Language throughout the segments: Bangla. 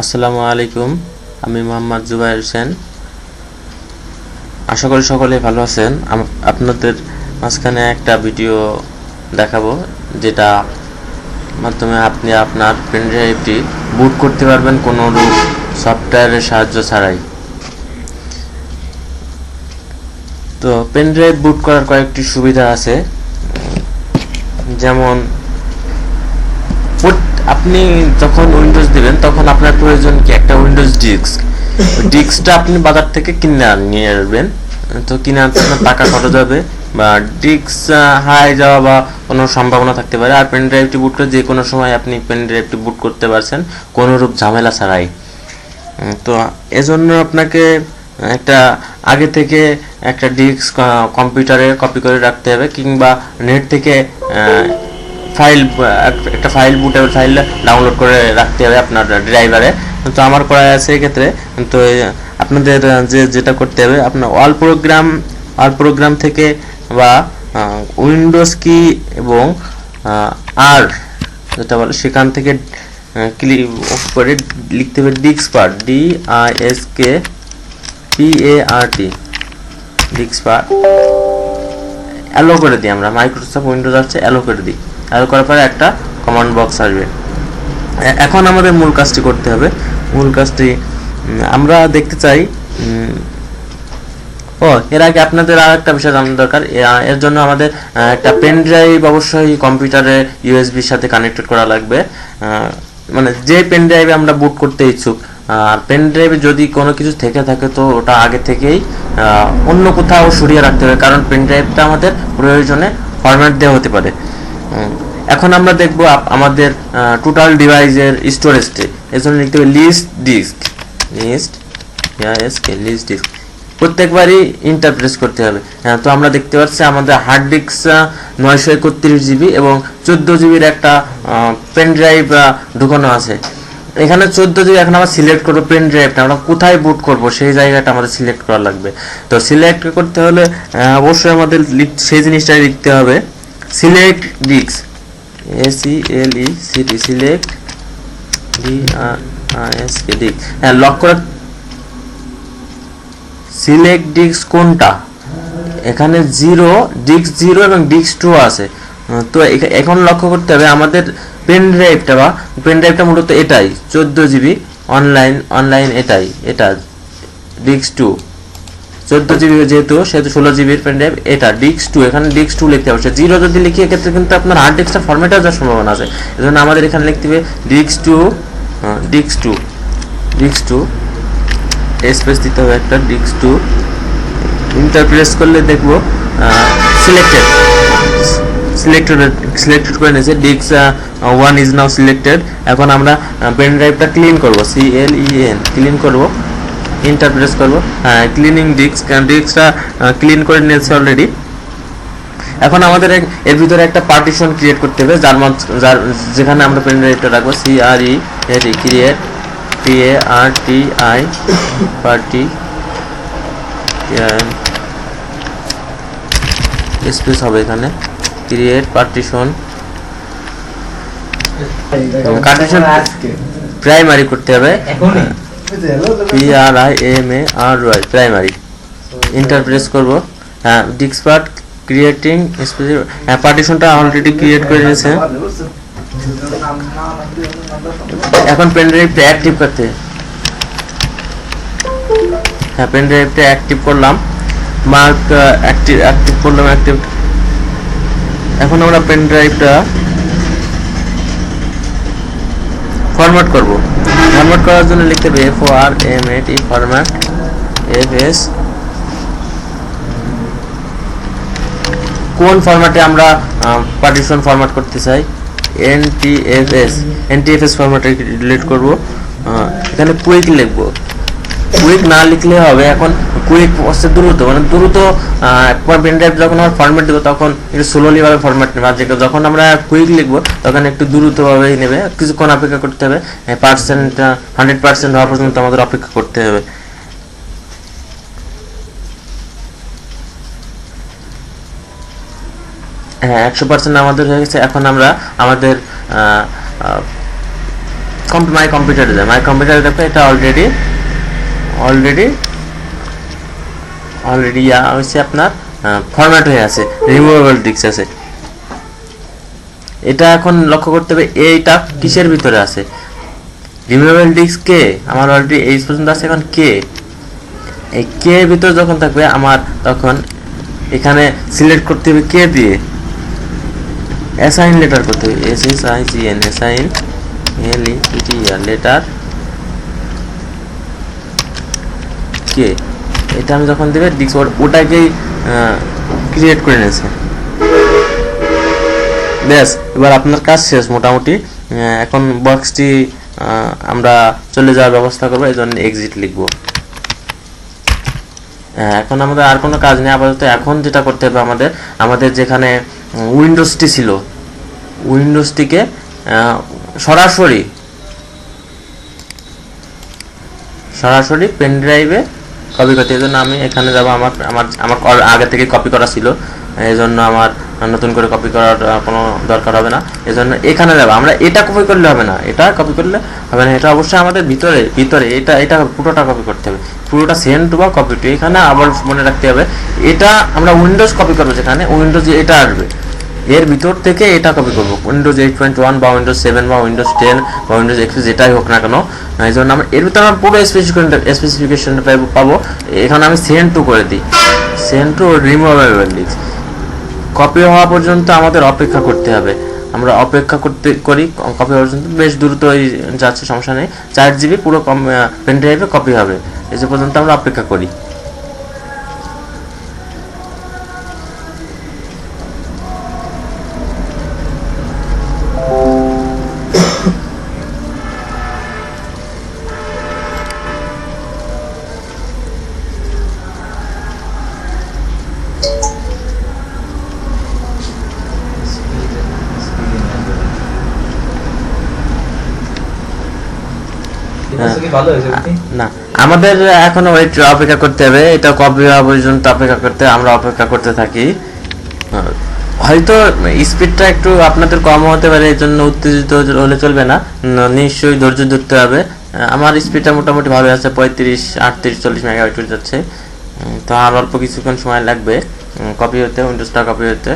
আসসালামু আলাইকুম, আমি মোহাম্মদ জুবাইর হোসেন। আশা করি সকলে ভালো আছেন। আপনাদের মাঝখানে একটা ভিডিও দেখাবো, যেটা মাধ্যমে আপনি আপনার পেন ড্রাইভটি বুট করতে পারবেন কোনো রূপ সফটওয়্যারের সাহায্য ছাড়াই। তো পেন ড্রাইভ বুট করার কয়েকটি সুবিধা আছে। যেমন আপনি যখন উইন্ডোজ দিবেন তখন আপনার প্রয়োজন কি একটা উইন্ডোজ ডিস্ক ডিস্কটা আপনি বাজার থেকে কিনে নিয়ে আসবেন। তো কিনে আনতে আপনার টাকা খরচ হবে। বা ডিস্ক হাই যাওয়া বা কোনো সম্ভাবনা থাকতে পারে। আর পেন ড্রাইভটি বুট করে যে কোনো সময় আপনি পেন ড্রাইভটি বুট করতে পারছেন কোনো রূপ ঝামেলা ছাড়াই। তো এজন্য আপনাকে একটা আগে থেকে একটা ডিস্ক কম্পিউটারে কপি করে রাখতে হবে কিংবা নেট থেকে ফাইল একটা ফাইল বুটেবল ফাইল ডাউনলোড করে রাখতে হবে আপনার ড্রাইভারে তো আমার করা আছে এক্ষেত্রে তো আপনাদের যে, যেটা করতে হবে, আপনার অল প্রোগ্রাম অল প্রোগ্রাম থেকে বা উইন্ডোজ কি এবং আর যেটা বলে সেখান থেকে ক্লিক করে লিখতে হবে ডিক্স part D I S K P A R টি ডিক্স পার্ট অ্যালো করে দিই আমরা মাইক্রোসফট উইন্ডোজ আছে অ্যালো করে দিই। অ্যালো করার পরে একটা কমান্ড বক্স আসবে। এখন আমাদের মূল কাজটি করতে হবে। মূল কাজটি আমরা দেখতে চাই ও, এর আগে আপনাদের আর একটা বিষয় জানার দরকার। এর জন্য আমাদের একটা পেন ড্রাইভ অবশ্যই কম্পিউটারে ইউএসবির সাথে কানেক্টেড করা লাগবে। মানে যে পেন ড্রাইভে আমরা বুট করতে ইচ্ছুক আর পেন ড্রাইভে যদি কোনো কিছু থেকে থাকে তো ওটা আগে থেকেই অন্য কোথাও সরিয়ে রাখতে হবে। কারণ পেন ড্রাইভটা আমাদের প্রয়োজনে ফরম্যাট দেওয়া হতে পারে। এখন আমরা দেখব আমাদের টোটাল ডিভাইসের স্টোরেজটি এর জন্য লিখতে হবে list disk list SK list disk প্রত্যেকবারই ইন্টারপ্রেস করতে হবে। হ্যাঁ, তো আমরা দেখতে পাচ্ছি আমাদের হার্ড ডিস্ক নয়শো একত্রিশ জিবি এবং চোদ্দ জিবির একটা পেন ড্রাইভ ঢুকানো আছে। এখানে চোদ্দ জিবি এখন আমরা সিলেক্ট করব পেন ড্রাইভটা আমরা কোথায় বুট করব? সেই জায়গাটা আমাদের সিলেক্ট করা লাগবে। তো সিলেক্ট করতে হলে অবশ্যই আমাদের সেই জিনিসটাই লিখতে হবে। Select disk A C L E CT select D R S K disk হ্যাঁ লক করার সিলেক্ট ডিস্ক কোনটা? এখানে জিরো ডিস্ক জিরো এবং ডিস্ক টু আছে। তো এখা- এখন লক্ষ্য করতে হবে আমাদের পেন ড্রাইভটা বা পেন ড্রাইভটা মূলত এটাই, চোদ্দ জিবি অনলাইন অনলাইন এটাই, এটা ডিস্ক টু চোদ্দ জিবি যেহেতু, সেহেতু ষোলো জিবির পেন ড্রাইভ এটা ডিস্ক টু এখানে ডিস্ক টু লিখতে হবে। জিরো যদি লিখি, এক্ষেত্রে কিন্তু আপনার হার্ড ডিস্কটা ফরম্যাটে যাওয়ার সম্ভাবনা আছে। এজন্য আমাদের এখানে লিখতে হবে disk two disk two disk two space দিতে হবে একটা ডিস্ক টু ইন্টার প্রেস করলে দেখব সিলেক্টেড সিলেক্টেড সিলেক্টেড করে নিয়েছে। Disk one is now selected এখন আমরা পেন ড্রাইভটা ক্লিন করব C L E N clean করব। ইন্টার প্রেস করব। হ্যাঁ ক্লিনিং ডিস্ক ডিস্কটা ক্লিন করে নিয়েছে অলরেডি এখন আমাদের এর ভিতরে একটা পার্টিশন ক্রিয়েট করতে হবে যার যার যেখানে আমরা পেন ড্রাইভটা রাখব সি আর ই এর create P A R T I party space হবে এখানে ক্রিয়েট পার্টিশন কার্টিশন প্রাইমারি করতে হবে। P R I M A R primary enter press করব। হ্যাঁ ডিস্ক পার্ট ক্রিয়েটিং হ্যাঁ পার্টিশনটা অলরেডি ক্রিয়েট করে নিয়েছে এখন পেন ড্রাইভটা অ্যাক্টিভ করতে। হ্যাঁ পেন ড্রাইভটা অ্যাক্টিভ করলাম। মার্ক অ্যাক্টিভ অ্যাক্টিভ করলাম অ্যাক্টিভ এখন আমরা পেন ড্রাইভটা ফরম্যাট করব। ফরম্যাট করার জন্য লিখতে হবে F O R M A T format F S কোন ফরম্যাটে আমরা পার্টিশন ফরম্যাট করতে চাই? N T F S N T F S ফরম্যাটে ডিলিট করব। এখানে কুইক লিখব। কুইক না লিখলে হবে, এখন কুইক হচ্ছে দ্রুত। মানে দ্রুত একবার পেন ড্রাইভ যখন আমরা ফরম্যাট দেবো, তখন একটু স্লোলি ভাবে ফরম্যাট নেবে। আর যেটা যখন আমরা কুইক লিখব, তখন একটু দ্রুতভাবেই নেবে। কিছুক্ষণ অপেক্ষা করতে হবে। পার্সেন্ট হান্ড্রেড পার্সেন্ট হওয়া পর্যন্ত আমাদের অপেক্ষা করতে হবে। হ্যাঁ একশো পার্সেন্ট আমাদের হয়ে গেছে। এখন আমরা আমাদের মাই কম্পিউটারে যায় মাই কম্পিউটারে দেখো, এটা অলরেডি অলরেডি অলরেডি ইয়া হচ্ছে আপনার ফরম্যাট হয়ে আছে রিমুভেবল ডিস্ক আছে। এটা এখন লক্ষ্য করতে হবে, এইটা কিসের ভিতরে আছে? রিমুভেবল ডিস্ক কে? আমার অলরেডি এই পর্যন্ত আছে, এখন কে? এই কে ভিতরে যখন থাকবে, আমার তখন এখানে সিলেক্ট করতে হবে কে দিয়ে? অ্যাসাইন লেটার করতে হবে S S I G N assign L E T R letter কে? এটা আমি যখন দেবে ডিস্ক ওটাকেই ক্রিয়েট করে নিয়েছে ব্যাস, এবার আপনার কাজ শেষ মোটামুটি। এখন বক্সটি আমরা চলে যাওয়ার ব্যবস্থা করব, এই জন্য এক্সিট লিখব। এখন আমাদের আর কোনো কাজ নেই, আপাতত এখন যেটা করতে হবে আমাদের আমাদের যেখানে উইন্ডোজটি ছিল উইন্ডোজটিকে সরাসরি সরাসরি পেন ড্রাইভে কপি করতে এই জন্য আমি এখানে যাব। আমার আমার আমার আগে থেকে কপি করা ছিল। এই জন্য আমার নতুন করে কপি করার কোনো দরকার হবে না। এই জন্য এখানে যাব। আমরা এটা কপি করলে হবে না। এটা কপি করলে হবে না। এটা অবশ্যই আমাদের ভিতরে ভিতরে এটা এটা পুরোটা কপি করতে হবে। পুরোটা সেন্ড বা কপি টু এখানে আবার মনে রাখতে হবে। এটা আমরা উইন্ডোজ কপি করব যেখানে উইন্ডোজ এটা আসবে। এর ভিতর থেকে এটা কপি করব। উইন্ডোজ এইট পয়েন্ট ওয়ান বা উইন্ডোজ সেভেন বা উইন্ডোজ টেন বা উইন্ডোজ এক্স যেটাই হোক না কেন, এই জন্য আমরা এর ভিতরে আমরা পুরো স্পেসিফিকেশন স্পেসিফিকেশন পাবো। এখানে আমি সেন্ড টু করে দিই। Send to removable disk copy হওয়া পর্যন্ত আমাদের অপেক্ষা করতে হবে। আমরা অপেক্ষা করতে করি কপি হওয়া পর্যন্ত বেশ দ্রুত যাচ্ছে, সমস্যা নেই। চার জিবি পুরো পেন ড্রাইভে কপি হবে। এই পর্যন্ত আমরা অপেক্ষা করি। না, আমাদের এখনও ওয়েট অপেক্ষা করতে হবে। এটা হওয়া পর্যন্ত অপেক্ষা করতে, আমরা অপেক্ষা করতে থাকি। হয়তো স্পিডটা একটু আপনাদের কম হতে পারে, এই জন্য উত্তেজিত হলে চলবে না। নিশ্চয়ই ধৈর্য ধরতে হবে। আমার স্পিডটা মোটামুটি ভালো আছে, পঁয়ত্রিশ, আটত্রিশ, চল্লিশ মেগাবাইট যাচ্ছে। তো আর অল্প কিছুক্ষণ সময় লাগবে কপি হতে উইন্ডোজটা কপি হতে।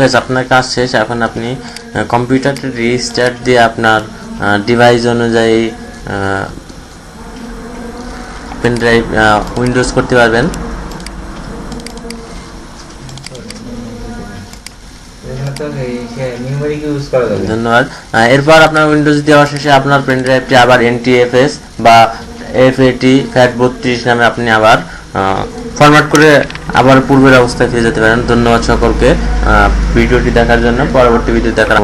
ব্যাস আপনার কাজ শেষ। এখন আপনি কম্পিউটারটা রিস্টার্ট দিয়ে আপনার ডিভাইস অনুযায়ী পেন ড্রাইভ উইন্ডোজ করতে পারবেন। ধন্যবাদ। এরপর আপনার উইন্ডোজ দেওয়া শেষে আপনার পেন ড্রাইভটি আবার এনটিএফএস বা এফএটি ফ্যাট বত্রিশ নামে আপনি আবার ফরম্যাট করে আবার পূর্বের অবস্থায় ফিরে যেতে পারেন। ধন্যবাদ সকলকে। ভিডিওটি দেখার জন্য পরবর্তী ভিডিও দেখার